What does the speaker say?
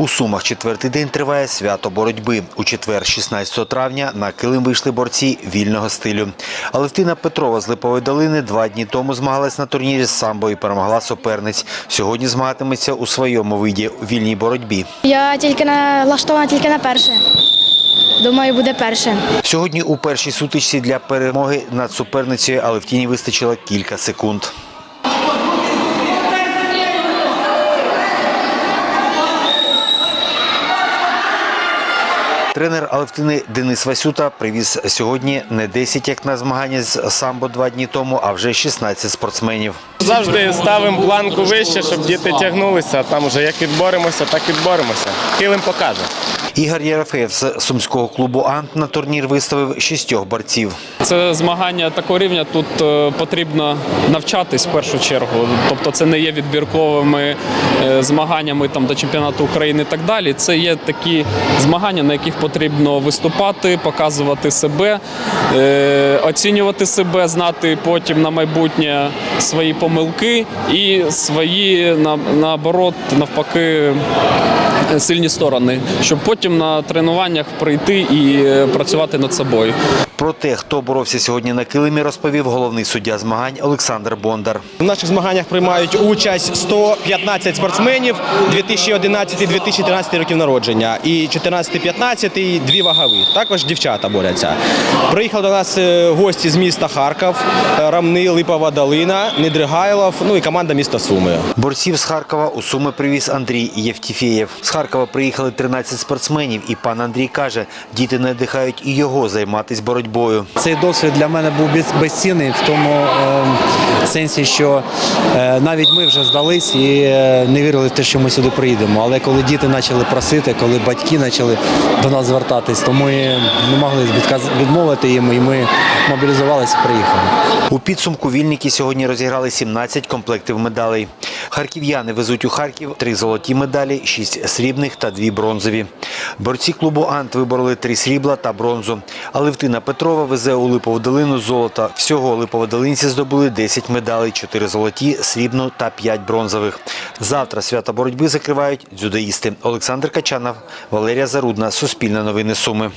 У Сумах четвертий день триває свято боротьби. У четвер, 16 травня, на килим вийшли борці вільного стилю. Алевтина Петрова з Липової долини два дні тому змагалась на турнірі з самбо і перемогла суперниць. Сьогодні змагатиметься у своєму виді у вільній боротьбі. Я тільки налаштована тільки на перше. Думаю, буде перше. Сьогодні у першій сутичці для перемоги над суперницею Алевтіні вистачило кілька секунд. Тренер Алевтини Денис Васюта привіз сьогодні не 10, як на змагання з самбо два дні тому, а вже 16 спортсменів. Завжди ставимо планку вище, щоб діти тягнулися. а Там вже як відборемося, так відборемося. Килим покаже. Ігор Єрофеєв з сумського клубу Ант на турнір виставив шістьох борців. Це змагання такого рівня. Тут е, потрібно навчатись в першу чергу. Тобто, це не є відбірковими е, змаганнями там до чемпіонату України і так далі. Це є такі змагання, на яких потрібно виступати, показувати себе, е, оцінювати себе, знати потім на майбутнє свої помилки і свої наоборот, навпаки. Сильні сторони, щоб потім на тренуваннях прийти і е, працювати над собою. Про те, хто боровся сьогодні на килимі, розповів головний суддя змагань Олександр Бондар. В наших змаганнях приймають участь 115 спортсменів 2011-2013 років народження і 14-15 дві вагові. Також дівчата борються. Приїхали до нас е, гості з міста Харків, е, Рамни, Липова Долина, Недригайлов, ну і команда міста Суми. Борців з Харкова у Суми привіз Андрій Євтіфєєв. Харкова приїхали 13 спортсменів, і пан Андрій каже, діти надихають і його займатися боротьбою. Цей досвід для мене був безцінний в тому е, сенсі, що е, навіть ми вже здались і е, не вірили в те, що ми сюди приїдемо. Але коли діти почали просити, коли батьки почали до нас звертатись, то ми не могли відмовити їм, і ми мобілізувалися приїхали. У підсумку вільники сьогодні розіграли 17 комплектів медалей. Харків'яни везуть у Харків три золоті медалі, шість срібних та дві бронзові. Борці клубу Ант вибороли три срібла та бронзу. А Левтина Петрова везе у Липову долину золота. Всього липоводолинці здобули 10 медалей, 4 золоті, срібну та 5 бронзових. Завтра свято боротьби закривають дзюдоїсти. Олександр Качанов, Валерія Зарудна, Суспільне новини Суми.